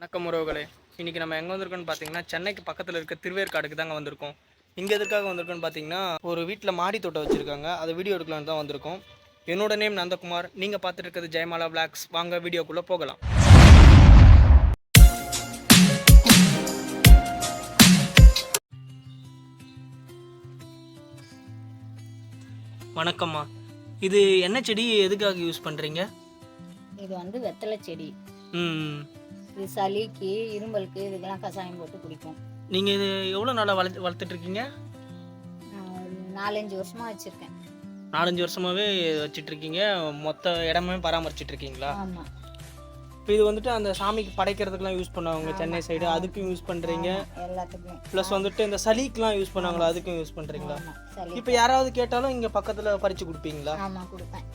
வணக்கம் உறவுகளே. இன்றைக்கி நம்ம எங்கே வந்திருக்கோம்னு பார்த்தீங்கன்னா சென்னைக்கு பக்கத்தில் இருக்க திருவேற்காடுக்கு தாங்க வந்திருக்கோம். இங்கே எதுக்காக வந்திருக்கோம்னு பார்த்தீங்கன்னா ஒரு வீட்டில் மாடி தோட்டம் வச்சுருக்காங்க. அதை வீடியோ எடுக்கலாம்னு தான் வந்திருக்கோம். என்னோட நேம் நந்தகுமார். நீங்கள் பார்த்துட்டு இருக்கிறது ஜெயமாலா பிளாக்ஸ் வாங்க வீடியோக்குள்ளே போகலாம். வணக்கம்மா. இது என்ன செடி எதுக்காக யூஸ் பண்ணுறீங்க இது வந்து வெத்தலை செடி. ம் இது சளிக்கு இரும்பலுக்கு இதுக்கெல்லாம் கஷாயம் போட்டு குடிக்கும் நீங்கள் இது எவ்வளோ நாளாக வளர்த்து வளர்த்துட்ருக்கீங்க? நாலஞ்சு வருஷமா வச்சிருக்கேன். நாலஞ்சு வருஷமாவே வச்சிட்டு இருக்கீங்க மொத்த இடமே பராமரிச்சிட்டு இருக்கீங்களா ஆமா. இப்போ இது வந்துட்டு அந்த சாமிக்கு படைக்கிறதுக்குலாம் யூஸ் பண்ணுவாங்க சென்னை சைடு. அதுக்கும் யூஸ் பண்றீங்க. எல்லாத்துக்குமே. ப்ளஸ் வந்துட்டு இந்த சளிக்கெலாம் யூஸ் பண்ணாங்களா அதுக்கும் யூஸ் சளி இப்போ யாராவது கேட்டாலும் இங்க பக்கத்துல பறிச்சு கொடுப்பீங்களா? ஆமா கொடுப்பேன்.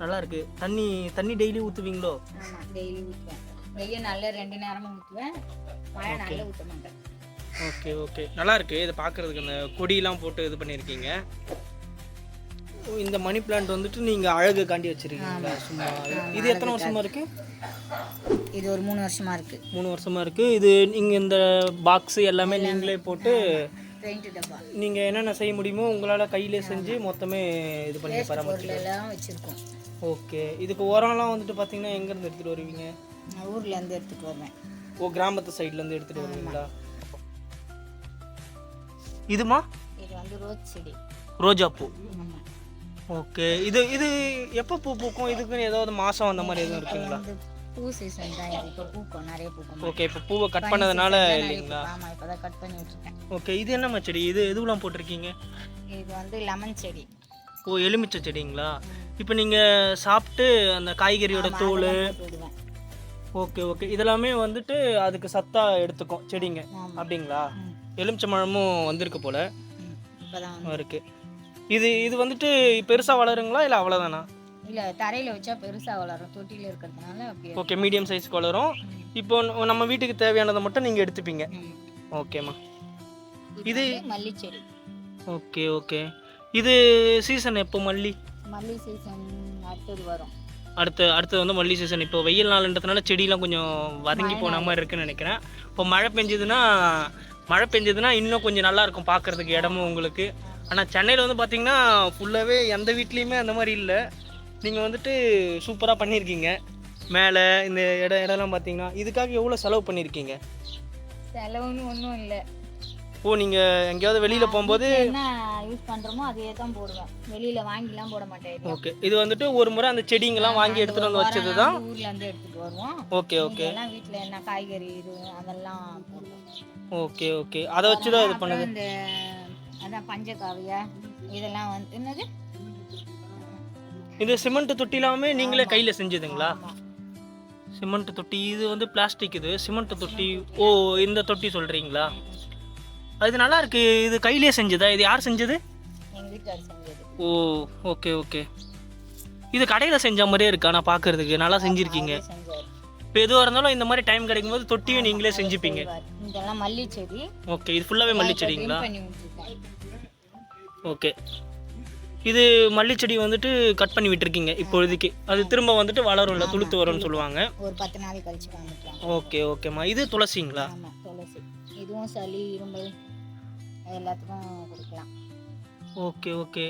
நல்லா இருக்கு தண்ணி தண்ணி டெய்லி ஊத்துவீங்களோ? ஆமா டெய்லி ஊற்றுவேன் வெய்ய நல்ல ரெண்டு நேரமும் ஊற்றுவேன் மழை நல்ல ஊற்ற மாட்டேன். Okay okay. நல்லா இருக்கு இதை பார்க்கறதுக்கு அந்த கொடியெல்லாம் போட்டு இது பண்ணியிருக்கீங்க இந்த மணி பிளான்ட் வந்துட்டு நீங்க அழகு காண்டி வச்சிருக்கீங்களா? சும்மா இது எத்தனை வருஷமா இருக்கு? இது ஒரு மூணு வருஷமா இருக்கு. மூணு வருஷமா இருக்கு. இது நீங்க இந்த பாக்ஸ் எல்லாமே நீங்களே போட்டு பெயிண்ட் டப்பா. நீங்க என்னென்ன செய்ய முடியுமோ உங்களால கையிலே செஞ்சு மொத்தமே இது பண்ணி எல்லாம் வச்சிருக்கோம். ஓகே. இதுக்கு உரம்லாம் வந்துட்டு பார்த்தீங்கன்னா எங்கேருந்து எடுத்துகிட்டு வருவீங்க? நான் ஊர்ல இருந்து எடுத்துட்டு வருவேன். ஓ கிராமத்து சைட்லேருந்து எடுத்துகிட்டு வருவீங்களா? இதுமா? இது வந்து ரோஸ் செடி. ரோஜா பூ ஓகே. இது இது எப்போ பூ பூக்கும்? இதுக்குன்னு ஏதாவது மாதம் அந்த மாதிரி எதுவும் இருக்குங்களா? பூ சீசன் தான். இப்போ பூக்கும். நிறைய பூக்கும். ஓகே. இப்போ பூவை கட் பண்ணதுனால இல்லைங்களா? ஆமா. இப்பதான் கட் பண்ணி விட்டுருக்கேன். ஓகே. இது என்னம்மா செடி? இது எதுவெல்லாம் போட்டிருக்கீங்க? இது வந்து லெமன் செடி. ஓ எலுமிச்சை செடிங்களா? இப்போ நீங்கள் சாப்பிட்டு அந்த காய்கறியோட தோல் விடுவேன். Okay okay. இதெல்லாமே வந்துட்டு அதுக்கு சத்தா எடுத்துக்கும் செடிங்க அப்படிங்களா. எலுமிச்சை பழமும் வந்திருக்கு போல. இருக்கு. இது இது வந்துட்டு பெருசாக வளருங்களா இல்லை அவ்வளோதானா இல்ல தரையில வச்சா பெருசா வளரும். தொட்டியில இருக்கிறதுனால ஓகே மீடியம் சைஸ்க்கு வளரும். இப்போ நம்ம வீட்டுக்கு தேவையானதை மட்டும் நீங்கள் எடுத்துப்பீங்க. ஓகேம்மா. இது வந்து மல்லி செடி ஓகே ஓகே. இது சீசன் எப்போ மல்லி? மல்லி சீசன் அடுத்தது வரும். அடுத்து அடுத்து வந்து மல்லி சீசன் இப்போ வெயில் நாளுன்றதுனால செடியெல்லாம் கொஞ்சம் வதங்கி போன மாதிரி இருக்குன்னு நினைக்கிறேன். இப்போ மழை பெஞ்சதுன்னா மழை பெஞ்சதுன்னா இன்னும் கொஞ்சம் நல்லா இருக்கும் பார்க்கறதுக்கு இடமும் உங்களுக்கு. ஆனால் சென்னையில் வந்து பார்த்தீங்கன்னா ஃபுல்லாகவே எந்த வீட்லேயுமே அந்த மாதிரி இல்லை. நீங்கள் வந்துட்டு சூப்பராக பண்ணியிருக்கீங்க மேலே இந்த இடம் இடம்லாம் பார்த்தீங்கன்னா இதுக்காக எவ்வளோ செலவு பண்ணியிருக்கீங்க செலவுன்னு ஒன்றும் இல்லை. ஓ நீங்கள் எங்கேயாவது வெளியில் போகும்போது என்ன யூஸ் பண்றோமோ அதே தான் போடுவேன். வெளியில வாங்கிலாம் போட மாட்டேன் ஓகே. இது வந்துட்டு ஒரு முறை அந்த செடிங்கெல்லாம் வாங்கி எடுத்துகிட்டு வந்து வச்சது தான் ஊர்ல இருந்து எடுத்துட்டு வருவோம். Okay okay. எல்லாம் வீட்ல என்ன காய்கறி இது அதெல்லாம் ஓகே ஓகே. அதை வச்சு தான் இது பண்ணுது. இந்த அதான் பஞ்சகாவியா இதெல்லாம் வந்து என்னது? இது சிமெண்ட் தொட்டிலாமே நீங்களே கையில் செஞ்சதுங்களா. சிமெண்ட் தொட்டி இது வந்து பிளாஸ்டிக் இது. சிமெண்ட் தொட்டி ஓ இந்த தொட்டி சொல்கிறீங்களா அது நல்லா இருக்கு இது கையிலே செஞ்சதா? இது யார் செஞ்சது? Oh okay okay. இது கடையில் செஞ்ச மாதிரியே இருக்கா? நான் பார்க்கறதுக்கு நல்லா செஞ்சுருக்கீங்க. இப்போ எதுவாக இருந்தாலும் இந்த மாதிரி டைம் கிடைக்கும் போது தொட்டியும் நீங்களே செஞ்சுப்பீங்க. இதெல்லாம் மல்லி செடி ஓகே இது ஃபுல்லாகவே மல்லி செடிங்களா trim பண்ணி விட்டுருக்கேன் ஓகே. இது மல்லி செடி வந்துட்டு கட் பண்ணி விட்டுருக்கீங்க இப்பொழுதைக்கு. அது திரும்ப வந்துட்டு வளரும்ல துளுத்து வரும்னு சொல்லுவாங்க. ஒரு பத்து நாள் கழிச்சு ஓகே ஓகேம்மா. இது துளசிங்களா? துளசி. இதுவும் சளி இருமல். எல்லாத்துக்கும் கொடுக்கலாம். Okay okay.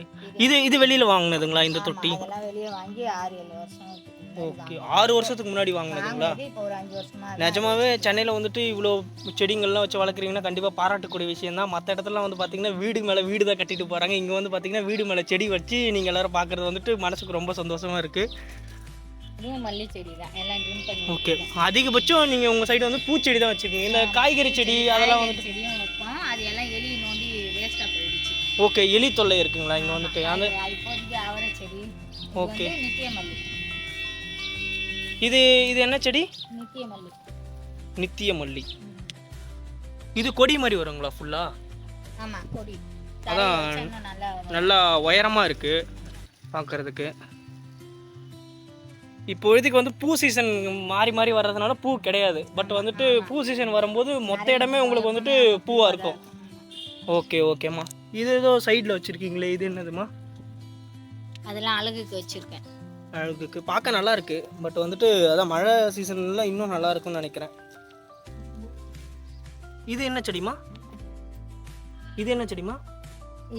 இது இது வெளியில் வாங்கினதுங்களா இந்த தொட்டி? அதெல்லாம் வெளியே வாங்கி ஆறு ஏழு வருஷம். ஓகே. ஆறு வருஷத்துக்கு முன்னாடி வாங்கினதுங்களா? வாங்கினது இப்போ ஒரு அஞ்சு வருஷமா இருக்கு. நிஜமாவே சென்னையில் வந்துட்டு இவ்வளோ செடிங்கள்லாம் வச்சு வளர்க்குறீங்கன்னா கண்டிப்பாக பாராட்டக்கூடிய விஷயம் தான் மற்ற இடத்துலலாம் வந்து பார்த்தீங்கன்னா வீடு மேலே வீடு தான் கட்டிட்டு போகிறாங்க இங்கே வந்து பார்த்தீங்கன்னா வீடு மேலே செடி வச்சு நீங்கள் எல்லாரும் பார்க்குறது வந்துட்டு மனசுக்கு ரொம்ப சந்தோஷமாக இருக்குது ஓகே. அதிகபட்சம் நீங்கள் உங்கள் சைடு வந்து பூச்செடி தான் வச்சுருக்கீங்க. இந்த காய்கறி செடி அதெல்லாம் வந்து ஓகே எலி தொல்லை இருக்குங்களா? இங்கே வந்துட்டு அந்த ஓகே. இது இது என்ன செடி? நித்திய மல்லி இது கொடி மாதிரி வருங்களா கொடி. அதான். நல்லா உயரமாக இருக்குது பார்க்குறதுக்கு இப்பொழுதுக்கு வந்து பூ சீசன் மாறி மாறி வர்றதுனால பூ கிடையாது. பட் வந்துட்டு பூ சீசன் வரும்போது மொத்த இடமே உங்களுக்கு வந்துட்டு பூவாக இருக்கும். ஓகே ஓகேம்மா. இது ஏதோ சைடில் வச்சுருக்கீங்களே இது என்னதுமா அதெல்லாம் அழகுக்கு வச்சிருக்கேன். அழகுக்கு. பார்க்க நல்லா இருக்கு. பட் வந்துட்டு அதான் மழை சீசன்ல இன்னும் நல்லா இருக்கும்னு நினைக்கிறேன். இது என்ன செடிமா இது என்ன செடிமா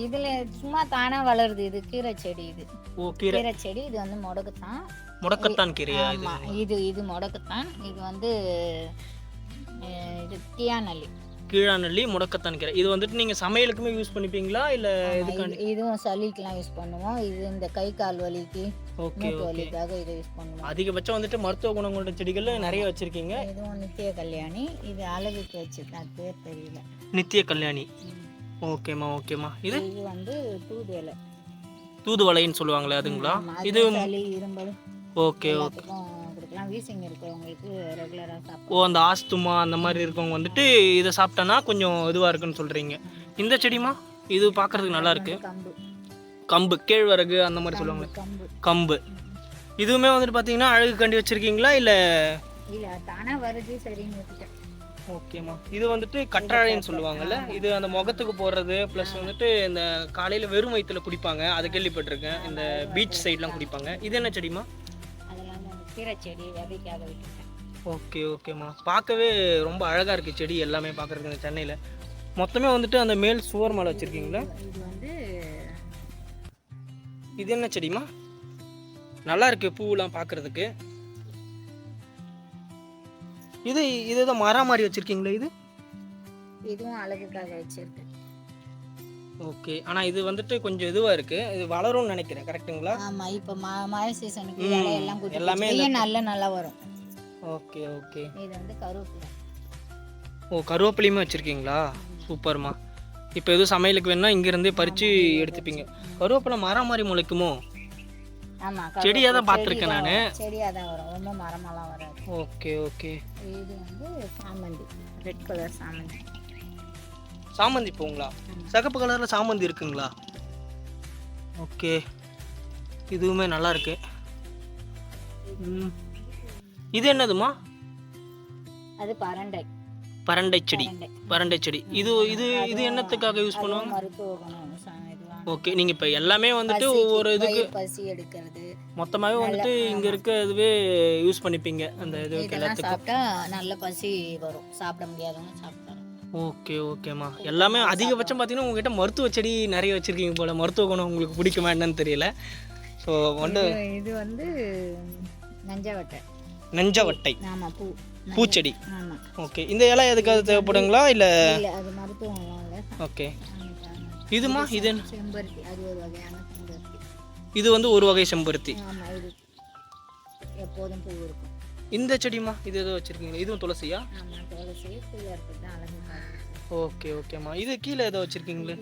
இதுல சும்மா தானா வளருது. இது கீரை செடி இது. ஓ கீரை. கீரை செடி. இது வந்து முடக்குத்தான். முடக்கத்தான் கீரையா இது? இது இது முடக்குத்தான். இது வந்து இது கியானல்லி கீழாநெல்லி முடக்கத்தான் கீரை இது வந்துட்டு நீங்க சமையலுக்குமே யூஸ் பண்ணிப்பீங்களா? இல்ல எதுக்காண்டி இது- இதுவும் சளிக்கெல்லாம் யூஸ் பண்ணுவோம். இது இந்த கை கால் வலிக்கு ஓகே வலிக்காக இதை யூஸ் பண்ணுவோம். அதிகபட்சம் வந்துட்டு மருத்துவ குணம் கொண்ட செடிகள் நிறைய வச்சிருக்கீங்க. இதுவும் நித்திய கல்யாணி. இது அழகுக்கு வச்சிருக்கேன் பேர் தெரியல. நித்திய கல்யாணி. ஓகேம்மா ஓகேம்மா. இது? இது வந்து தூதுவலை தூதுவளைன்னு சொல்லுவாங்களே அதுங்களா? இது ஓகே ஓகே. கொடுக்கலாம் வீசிங் இருக்கிறவங்களுக்கு ரெகுலராக சாப்பிடும் ஓ அந்த ஆஸ்துமா அந்த மாதிரி இருக்கவங்க வந்துட்டு இதை சாப்பிட்டோன்னா கொஞ்சம் இதுவாக இருக்குன்னு சொல்கிறீங்க இந்த செடிமா இது பார்க்கறதுக்கு நல்லா இருக்கு. கம்பு. கம்பு கேழ்வரகு அந்த மாதிரி சொல்லுவாங்க கம்பு. கம்பு. இதுவுமே வந்துட்டு பார்த்தீங்கன்னா அழகு கண்டி வச்சுருக்கீங்களா இல்லை? இல்ல தானா வருது சரின்னு விட்டுட்டேன். ஓகேம்மா. இது வந்துட்டு கற்றாழைன்னு சொல்லுவாங்கல்ல. இது அந்த முகத்துக்கு போடுறது ப்ளஸ் வந்துட்டு இந்த காலையில் வெறும் வயிற்றுல குடிப்பாங்க. அதை கேள்விப்பட்டிருக்கேன். இந்த பீச் சைட்லாம் குடிப்பாங்க. இது என்ன செடிமா கீரை செடி விதைக்காக விட்டுட்டேன். ஓகே ஓகேம்மா பார்க்கவே ரொம்ப அழகாக இருக்குது செடி எல்லாமே பார்க்குறதுக்கு இந்த சென்னையில். மொத்தமே வந்துட்டு அந்த மேல் சுவர் மேலே வச்சுருக்கீங்களா? இது வந்து இது என்ன செடிமா நல்லா இருக்கு பூவெல்லாம் பார்க்கறதுக்கு. இது இது ஏதோ மரம் மாதிரி வச்சிருக்கீங்களா இது? இதுவும் அழகுக்காக வச்சிருக்கேன். ஓகே. ஆனால் இது வந்துட்டு கொஞ்சம் இதுவாக இருக்கு. இது வளரும்னு நினைக்கிறேன். கரெக்ட்டுங்களா? ஆமா இப்ப மழை சீசனுக்கு எல்லாமே எல்லாமே நல்ல நல்லா வரும். Okay okay. இது வந்து கருவேப்பிலை. ஓ கருவேப்பிலையுமே வச்சுருக்கீங்களா? சூப்பர்மா. இப்போ எதுவும் சமையலுக்கு வேணா இங்கேருந்தே பறித்து எடுத்துப்பீங்க. கருவேப்பிலை மரம் மாதிரி முளைக்குமோ? ஆமா செடியா தான் பார்த்திருக்கேன் நானு. தான். செடியா தான் வரும். ரொம்ப மரமெல்லாம் வராது. Okay okay. இது வந்து சாமந்தி. ரெட் கலர் சாமந்தி. சாமந்தி பூங்களா? சிகப்பு கலரில் சாமந்தி இருக்குங்களா? ஓகே. இதுவுமே நல்லா இருக்கு. இது என்னதுமா? அது பரண்டை. பரண்டை செடி. பரண்டை. செடி. இது இது இது என்னத்துக்காக யூஸ் பண்ணுவாங்க? ஓகே நீங்கள் இப்போ எல்லாமே வந்துட்டு ஒவ்வொரு இதுக்கு பசி எடுக்கிறது. மொத்தமாகவே வந்துட்டு இங்கே இருக்க இதுவே யூஸ் பண்ணிப்பீங்க அந்த இதெல்லாம் எல்லாத்துக்கும். சாப்பிட்டா நல்ல பசி வரும். சாப்பிட முடியாதவங்க சாப்பிட்டாலும். ஓகே ஓகேம்மா. எல்லாமே அதிகபட்சம் பார்த்தீங்கன்னா உங்ககிட்ட மருத்துவ செடி நிறைய வச்சுருக்கீங்க போல. மருத்துவ குணம் உங்களுக்கு பிடிக்குமா என்னன்னு தெரியல. ஸோ வந்து இது- வந்து நஞ்சவட்டை நெஞ்சவட்டை ஆமா பூ. பூச்செடி. ஓகே. இந்த இலை எதுக்காவது தேவைப்படுங்களா? இல்லை அது மருத்துவம் ஓகே. இதுமா? இது? செம்பருத்தி. அது ஒரு வகையான செம்பருத்தி. இது வந்து ஒரு வகை செம்பருத்தி. எப்போதும் பூ இருக்கும். இந்த செடிமா இது ஏதோ வச்சிருக்கீங்க இதுவும் துளசியா? ஓகே ஓகேம்மா. இது கீழே ஏதோ வச்சிருக்கீங்களே?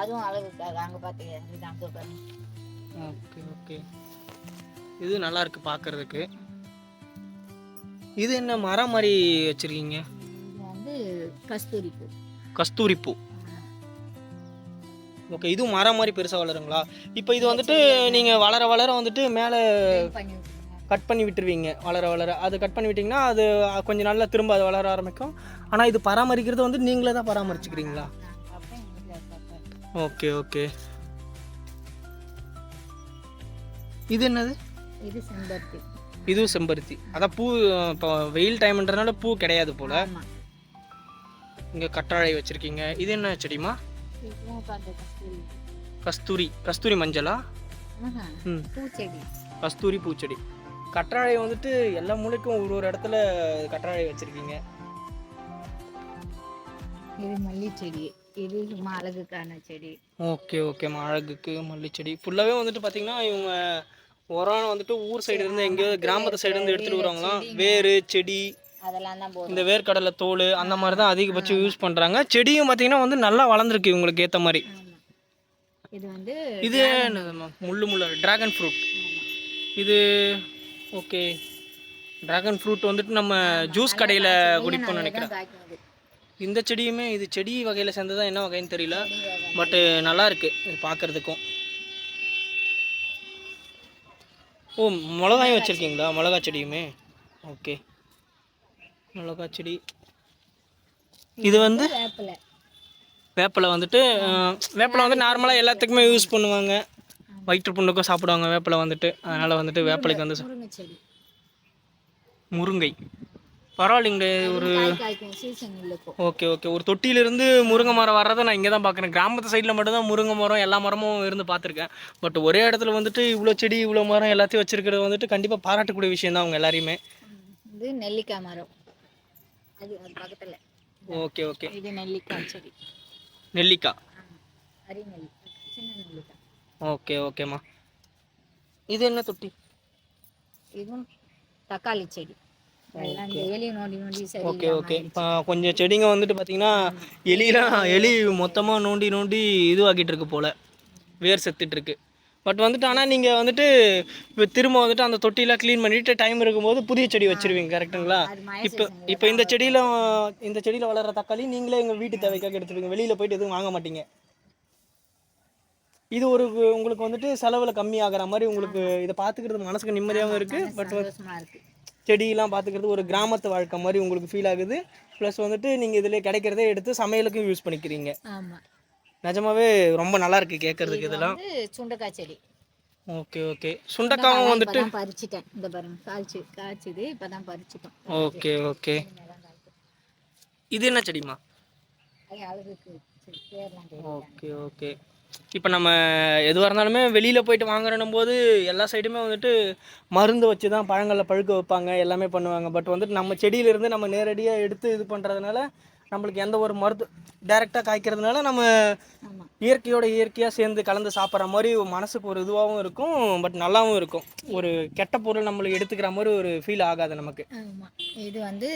அதுவும் அழகுக்காக அங்க பாருங்க. Okay okay. இது நல்லா இருக்கு பார்க்கறதுக்கு இது என்ன மரம் மாதிரி வச்சிருக்கீங்க? வந்து கஸ்தூரி பூ. கஸ்தூரி பூ. ஓகே இதுவும் மரம் மாதிரி பெருசாக வளருங்களா? இப்போ இது வந்துட்டு நீங்கள் வளர வளர வந்துட்டு மேலே கட் பண்ணி விட்டுருவீங்க வளர வளர. அது கட் பண்ணி விட்டிங்கன்னா அது கொஞ்சம் நாள்ல திரும்ப அது வளர ஆரம்பிக்கும். ஆனால் இது பராமரிக்கிறது வந்து நீங்களே தான் பராமரிச்சுக்கிறீங்களா? Okay okay. இது என்னது? இது செம்பருத்தி. இதுவும் செம்பருத்தி. அதான் பூ இப்போ வெயில் டைம்ன்றதுனால பூ கிடையாது போல. இங்கே கற்றாழை வச்சுருக்கீங்க. இது என்ன செடிமா கஸ்தூரி. கஸ்தூரி. மஞ்சளா? ம். பூச்செடி. கஸ்தூரி பூச்செடி. கற்றாழை வந்துட்டு எல்லா மூலைக்கும் ஒரு ஒரு இடத்துல கற்றாழை வச்சுருக்கீங்க. இது மல்லி செடி இது அழகுக்கான செடி. ஓகே ஓகேம்மா அழகுக்கு மல்லிச்செடி. ஃபுல்லாகவே வந்துட்டு பார்த்தீங்கன்னா இவங்க உரம் வந்துட்டு ஊர் சைடு இருந்து எங்கேயோ கிராமத்து சைடு இருந்து எடுத்துட்டு வருவாங்களாம் வேறு செடி இந்த வேர்க்கடலை தோல் அந்த மாதிரி தான் அதிகபட்சம் யூஸ் பண்ணுறாங்க செடியும் பார்த்தீங்கன்னா வந்து நல்லா வளர்ந்துருக்கு இவங்களுக்கு ஏற்ற மாதிரி. இது வந்து இது முள்ளு முள்ளு. ட்ராகன் ஃப்ரூட் இது ஓகே. ட்ராகன் ஃப்ரூட் வந்துட்டு நம்ம ஜூஸ் கடையில் குடிப்போம்னு நினைக்கிறேன். இந்த செடியுமே இது செடி வகையில் சேர்ந்ததா என்ன வகைன்னு தெரியல. பட்டு நல்லா இருக்கு இது பார்க்கறதுக்கும் ஓ மிளகாயும் வச்சுருக்கீங்களா? மிளகா செடியுமே? ஓகே. மிளகா செடி. இது வந்து வேப்பிலை. வந்துட்டு வேப்பிலை வந்து நார்மலாக எல்லாத்துக்குமே யூஸ் பண்ணுவாங்க. வயிற்று புண்ணுக்கும் சாப்பிடுவாங்க வேப்பிலை வந்துட்டு. அதனால் வந்துட்டு வேப்பிலைக்கு வந்து முருங்கை. பரவாயில்லைங்களே ஒரு ஓகே ஓகே. ஒரு தொட்டியிலிருந்து முருங்கை மரம் வர்றதை நான் இங்கே தான் பார்க்குறேன். கிராமத்து சைடில் மட்டும்தான் முருங்கை மரம் எல்லா மரமும் இருந்து பார்த்துருக்கேன். பட் ஒரே இடத்துல வந்துட்டு இவ்வளோ செடி இவ்வளோ மரம் எல்லாத்தையும் வச்சிருக்கிறது வந்துட்டு கண்டிப்பாக பாராட்டக்கூடிய விஷயம் தான் அவங்க எல்லாரையுமே. இது நெல்லிக்காய் மரம். அது அது பக்கத்தில். Okay okay. இது நெல்லிக்காய் செடி. நெல்லிக்காய். சின்ன நெல்லிக்காய். ஓகே ஓகேம்மா. இது என்ன தொட்டி? இதுவும் தக்காளி செடி. ஓகே. ஓகே இப்போ கொஞ்சம் செடிங்க வந்துட்டு பார்த்தீங்கன்னா எலிலாம் எலி மொத்தமாக நோண்டி நோண்டி இதுவாக்கிட்டு இருக்கு போல். வேர் செத்துட்டு இருக்கு. பட் வந்துட்டு ஆனால் நீங்கள் வந்துட்டு இப்போ திரும்ப வந்துட்டு அந்த தொட்டிலாம் க்ளீன் பண்ணிட்டு டைம் இருக்கும்போது புதிய செடி வச்சிருவீங்க மழை இப்போ இப்போ இந்த செடியில் இந்த செடியில் வளர்கிற தக்காளி நீங்களே எங்கள் வீட்டு தேவைக்காக எடுத்துருவீங்க வெளியில் போயிட்டு எதுவும் வாங்க மாட்டீங்க. இது ஒரு உங்களுக்கு வந்துட்டு செலவில் கம்மியாகிற மாதிரி உங்களுக்கு இதை பார்த்துக்கிறது மனசுக்கு நிம்மதியாகவும் இருக்குது பட் செடியெல்லாம் பார்த்துக்கிறது ஒரு கிராமத்து வாழ்க்கை மாதிரி உங்களுக்கு ஃபீல் ஆகுது. ப்ளஸ் வந்துட்டு நீங்கள் இதில் கிடைக்கிறதே எடுத்து சமையலுக்கும் யூஸ் பண்ணிக்கிறீங்க. நிஜமாவே ரொம்ப நல்லா இருக்கு கேட்கறதுக்கு இது இதெல்லாம். சுண்டைக்காய் செடி. ஓகே ஓகே சுண்டக்காவும் வந்துட்டு பறிச்சிட்டேன். இந்த பாருங்க காய்ச்சி காய்ச்சிது இப்பதான் பறிச்சிட்டோம். ஓகே ஓகே இது என்ன செடிமா அது அழகுக்கு சரி, பேர்லாம் தெரியும் ஓகே ஓகே. இப்போ நம்ம எதுவாக இருந்தாலுமே வெளியில் போயிட்டு வாங்குறனும் போது எல்லா சைடுமே வந்துட்டு மருந்து வச்சு தான் பழங்களில் பழுக்க வைப்பாங்க எல்லாமே பண்ணுவாங்க. பட் வந்துட்டு நம்ம செடியிலேருந்து நம்ம நேரடியாக எடுத்து இது பண்ணுறதுனால நம்மளுக்கு எந்த ஒரு மருந்து டைரெக்டாக காய்க்கிறதுனால நம்ம இயற்கையோட இயற்கையாக சேர்ந்து கலந்து சாப்பிட்ற மாதிரி மனசுக்கு ஒரு இதுவாகவும் இருக்கும் பட் நல்லாவும் இருக்கும். ஒரு கெட்ட பொருள் நம்மளுக்கு எடுத்துக்கிற மாதிரி ஒரு ஃபீல் ஆகாது நமக்கு. இது வந்து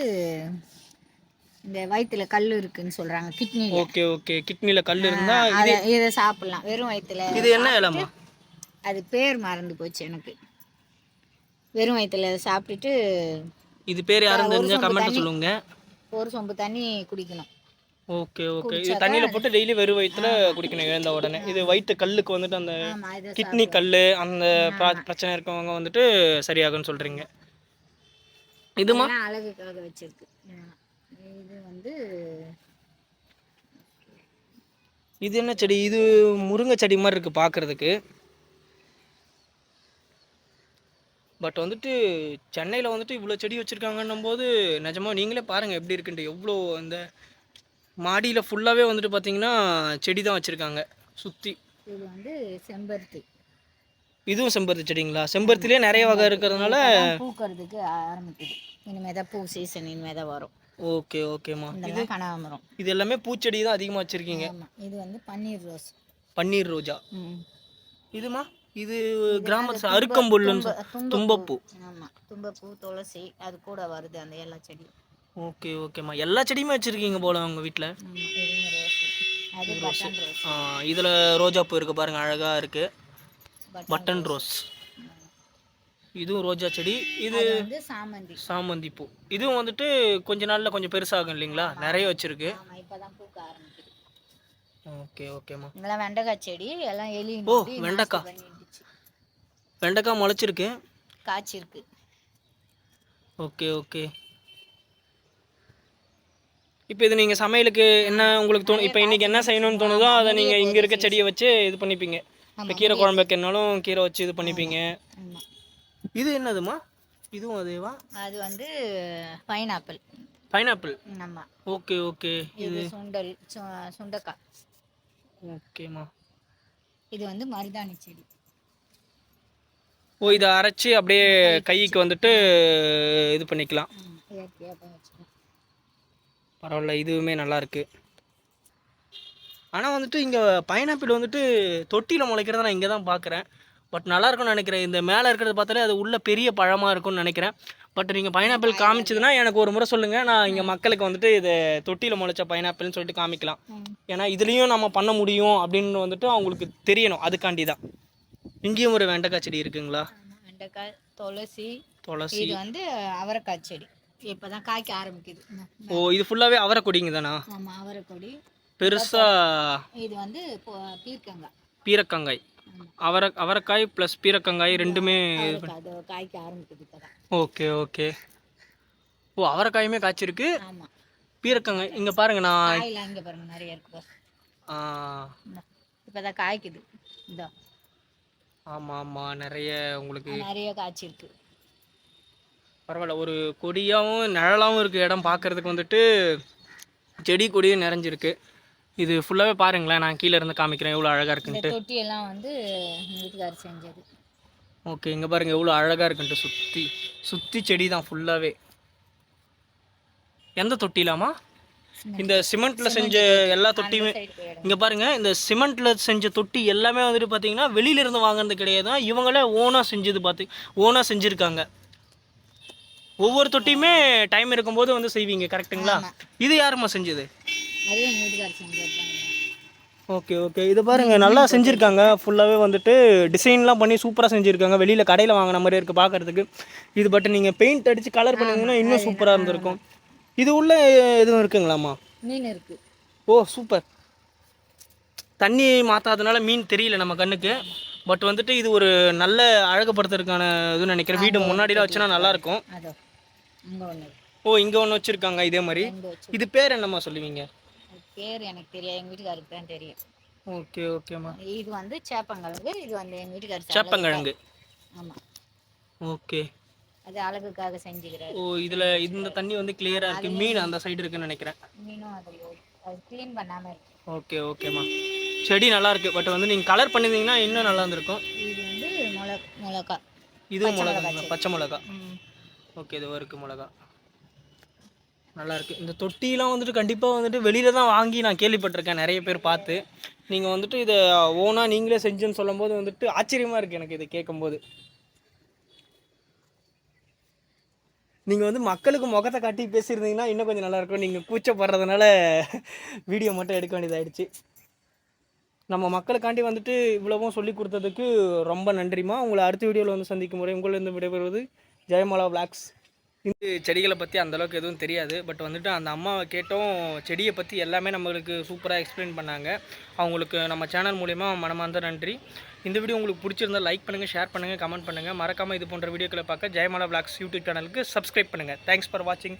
இந்த வயித்துல கல் இருக்குன்னு சொல்றாங்க கிட்னில. Okay okay. கிட்னியில் கல் இருந்தால் அதை இதை சாப்பிடலாம். வெறும் வயித்துல இது என்ன இலமா அது பேர் மறந்து போச்சு எனக்கு. வெறும் வயித்துல சாப்பிட்டுட்டு இது பேர் யாரும் சொம்பு கமெண்ட். சொல்லுங்க. ஒரு சொம்பு தண்ணி குடிக்கணும். Okay okay. இது தண்ணியில் போட்டு டெய்லி வெறும் வயிற்றுல குடிக்கணும் எழுந்த உடனே. இது வயிற்று கல்லுக்கு வந்துட்டு அந்த இதை கிட்னி கல் அந்த பிர- பிரச்சனை இருக்கவங்க வந்துட்டு சரியாகும்னு சொல்கிறீங்க இதுமா? அழகுக்காக வச்சிருக்கு. இது வந்து இது என்ன செடி? இது முருங்கை செடி மாதிரி இருக்குது பார்க்குறதுக்கு பட் வந்துட்டு சென்னையில் வந்துட்டு இவ்வளோ செடி வச்சுருக்காங்கன்னும் போது நிஜமாக நீங்களே பாருங்கள் எப்படி இருக்குன்ட்டு. எவ்வளோ அந்த மாடியில் ஃபுல்லாகவே வந்துட்டு பார்த்தீங்கன்னா செடி தான் வச்சுருக்காங்க. சுற்றி இது வந்து செம்பருத்தி. இதுவும் செம்பருத்தி செடிங்களா? செம்பருத்திலே நிறைய வகை இருக்கிறதுனால பூக்கறதுக்கு ஆரம்பிக்குது. இனிமே தான் பூ சீசன் இனிமே தான் வரும். ஓகே ஓகேம்மா. இதெல்லாம் கனகாமரம் இது எல்லாமே பூச்செடி தான் அதிகமாக வச்சுருக்கீங்க? ஆமா இது வந்து பன்னீர் ரோஸ். பன்னீர் ரோஜா? ம். இதுமா இது கிராமத்து அருக்கம்புல்லுன்னு சொல்- தும்ப- தும்பப்பூ. ஆமா தும்பப்பூ துளசி அது கூட வருது அந்த எல்லா செடியும் ஓகே ஓகேம்மா. எல்லா செடியுமே வச்சுருக்கீங்க போல உங்கள் வீட்டில் ஆமா இதுவும் ரோஸ். அது பட்டன் ரோஸ். இதில் ரோஜா பூ இருக்குது பாருங்க அழகாக பட்டன் பட்டன் ரோஸ். இதுவும் ரோஜா செடி இது வந்து சாமந்தி. சாமந்தி பூ. இதுவும் வந்துட்டு கொஞ்ச நாளில் கொஞ்சம் பெருசாகும் இல்லைங்களா? நிறைய வச்சுருக்கு. ஓகே ஓகேம்மா இதெல்லாம் வெண்டைக்காய் செடி எல்லாம் எலி ஓ, வெண்டைக்காய். வெண்டைக்காய் முளைச்சிருக்கு. காய்ச்சி இருக்கு ஓகே ஓகே. இப்போ இது நீங்கள் சமையலுக்கு என்ன உங்களுக்கு தோணும் இப்போ இன்னைக்கு என்ன செய்யணும்னு தோணுதோ அதை நீங்கள் இங்கே இருக்க செடியை வச்சு இது பண்ணிப்பீங்க. இப்போ கீரை குழம்பு வைக்கணும்னாலும் கீரை வச்சு இது பண்ணிப்பீங்க. இது என்னதுமா? இதுவும் அதேவா? அது வந்து பைனாப்பிள். பைனாப்பிள்? ஆமா. Okay okay. இது சுண்டல் சுண்டைக்காய். ஓகேம்மா. இது வந்து மருதாணி செடி. ஓ இதை அரைச்சி அப்படியே கைக்கு வந்துட்டு இது பண்ணிக்கலாம். பரவாயில்ல இதுவுமே நல்லா இருக்கு. ஆனால் வந்துட்டு இங்கே பைனாப்பிள் வந்துட்டு தொட்டியில் முளைக்கிறத நான் இங்கே தான் பார்க்குறேன் பட் நல்லா இருக்கும்னு நினைக்கிறேன். இந்த மேலே இருக்கிறது பார்த்தாலே அது உள்ள பெரிய பழமாக இருக்கும்னு நினைக்கிறேன். பட் நீங்கள் பைனாப்பிள் காமிச்சதுன்னா எனக்கு ஒரு முறை சொல்லுங்கள் நான் இங்கே மக்களுக்கு வந்துட்டு இது தொட்டியில் முளைச்ச பைனாப்பிள்னு சொல்லிட்டு காமிக்கலாம். ஏன்னா இதுலேயும் நம்ம பண்ண முடியும் அப்படின்னு வந்துட்டு அவங்களுக்கு தெரியணும். அதுக்காண்டி தான் இங்கேயும் ஒரு வெண்டைக்காய் செடி இருக்குங்களா? வெண்டைக்காய் துளசி. துளசி. இது வந்து அவரைக்காய் செடி. இப்பதான் காய்க்க ஆரம்பிக்குது. ஓ இது ஃபுல்லாகவே அவரை கொடிங்க தானா? ஆமா அவரைக்கொடி. பெருசாக இது வந்து பீர்க்கங்காய். பீரக்கங்காய். அவரை அவரைக்காய் ப்ளஸ் பீரக்கங்காய் ரெண்டுமே காய்க்க ஆரம்பிக்குது ஓகே ஓகே. ஓ அவரைக்காயுமே காய்ச்சிருக்கு. பீரக்கங்காய் இங்கே பாருங்க நான் இங்க பாருங்க நிறைய இருக்கு இந்தா. இப்பதான் காய்க்குது. இதோ ஆமாம் ஆமாம் நிறைய உங்களுக்கு நிறைய காய்ச்சி இருக்கு பரவாயில்ல ஒரு கொடியாகவும் நிழலாகவும் இருக்குது இடம் பார்க்கறதுக்கு வந்துட்டு செடி கொடியும் நிறைஞ்சிருக்கு. இது ஃபுல்லாகவே பாருங்களேன். நான் கீழே இருந்து காமிக்கிறேன். எவ்வளோ அழகாக இருக்குன்ட்டு. தொட்டி எல்லாம் வந்து வீட்டுக்காரர் செஞ்சது. ஓகே இங்கே பாருங்கள் எவ்வளோ அழகாக இருக்குன்ட்டு. சுற்றி சுற்றி செடி தான் ஃபுல்லாகவே எந்த தொட்டிலாமா இந்த சிமெண்ட்டில் செஞ்ச எல்லா தொட்டியுமே இங்கே பாருங்க. இந்த சிமெண்ட்டில் செஞ்ச தொட்டி எல்லாமே வந்துட்டு பார்த்தீங்கன்னா வெளியில இருந்து வாங்குறது கிடையாது. இவங்களே ஓனாக செஞ்சது பார்த்து ஓனாக செஞ்சுருக்காங்க. ஒவ்வொரு தொட்டியுமே டைம் இருக்கும்போது வந்து செய்வீங்க. கரெக்ட்டுங்களா இது யாரும்மா செஞ்சது? அதுவும் எங்க வீட்டுக்காரர் செஞ்சது தான். Okay okay. இது பாருங்க நல்லா செஞ்சுருக்காங்க. ஃபுல்லாகவே வந்துட்டு டிசைன்லாம் பண்ணி சூப்பராக செஞ்சுருக்காங்க. வெளியில் கடையில் வாங்கின மாதிரி இருக்குது பார்க்கறதுக்கு இது பட் நீங்கள் பெயிண்ட் அடித்து கலர் பண்ணிங்கன்னா இன்னும் சூப்பராக இருந்திருக்கும். இது உள்ள எதுவும் இருக்குங்களாம்மா? மீன் இருக்கு. ஓ சூப்பர் தண்ணி மாற்றாதனால மீன் தெரியல நம்ம கண்ணுக்கு. பட் வந்துட்டு இது ஒரு நல்ல அழகுபடுத்துறதுக்கான இதுன்னு நினைக்கிறேன். வீடு முன்னாடிலாம் வச்சுனா நல்லா இருக்கும். அதோ அங்க ஒண்ணு இருக்கு. ஓ இங்கே ஒன்று வச்சுருக்காங்க இதே மாதிரி. இது பேர் என்னம்மா சொல்லுவீங்க? பேர் எனக்கு தெரியாது. எங்க வீட்டுக்காருக்கு தான் தெரியும். ஓகே ஓகேம்மா. இது வந்து சேப்பங்கிழங்கு இது வந்து எங்க வீட்டுக்காரர் சேப்பங்கிழங்கு. ஆமா. ஓகே. அது அழகுக்காக செஞ்சுக்கிறாரு. ஓ இதில் இந்த தண்ணி வந்து கிளியராக இருக்குது மீன் அந்த சைடு இருக்குன்னு நினைக்கிறேன். மீனும் அது அது க்ளீன் பண்ணாம இருக்கு. ஓகே ஓகேம்மா. செடி நல்லா இருக்கு. பட் வந்து நீங்கள் கலர் பண்ணியிருந்தீங்கன்னா இன்னும் நல்லா இருந்திருக்கும். இது வந்து முளை மிளகா இதுவும் மிளகா பச்சை மிளகா. ம். ஓகே இதுவும் இருக்குது மிளகா. நல்லாயிருக்கு இந்த தொட்டிலாம் வந்துட்டு கண்டிப்பாக வந்துட்டு வெளியில் தான் வாங்கி நான் கேள்விப்பட்டிருக்கேன். நிறைய பேர் பார்த்து. நீங்கள் வந்துட்டு இதை ஓனாக நீங்களே செஞ்சுன்னு சொல்லும்போது வந்துட்டு ஆச்சரியமாக இருக்குது எனக்கு இதை கேட்கும்போது. நீங்கள் வந்து மக்களுக்கு முகத்தை காட்டி பேசியிருந்தீங்கன்னா இன்னும் கொஞ்சம் நல்லாயிருக்கும் நீங்கள் கூச்சப்படுறதுனால வீடியோ மட்டும் எடுக்க வேண்டியதாயிடுச்சு. நம்ம மக்களுக்காண்டி வந்துட்டு இவ்வளவும் சொல்லி கொடுத்ததுக்கு ரொம்ப நன்றிமா உங்களை அடுத்த வீடியோவில் வந்து சந்திக்கும் முறை உங்களிருந்து விடைபெறுவது ஜெயமாலா பிளாக்ஸ் இந்த செடிகளை பற்றி அந்தளவுக்கு எதுவும் தெரியாது. பட் வந்துட்டு அந்த அம்மாவை கேட்டோம் செடியை பற்றி எல்லாமே நம்மளுக்கு சூப்பராக எக்ஸ்பிளைன் பண்ணாங்க. அவங்களுக்கு நம்ம சேனல் மூலிமா மனமார்ந்த நன்றி. இந்த வீடியோ உங்களுக்கு பிடிச்சிருந்தா லைக் பண்ணுங்கள் ஷேர் பண்ணுங்கள் கமெண்ட் பண்ணுங்கள் மறக்காமல் இது போன்ற வீடியோக்களை பார்க்க ஜெயமாலா பிளாக்ஸ் யூடியூப் சேனலுக்கு சப்ஸ்கிரைப் பண்ணுங்கள் தேங்க்ஸ் ஃபார் வாட்சிங்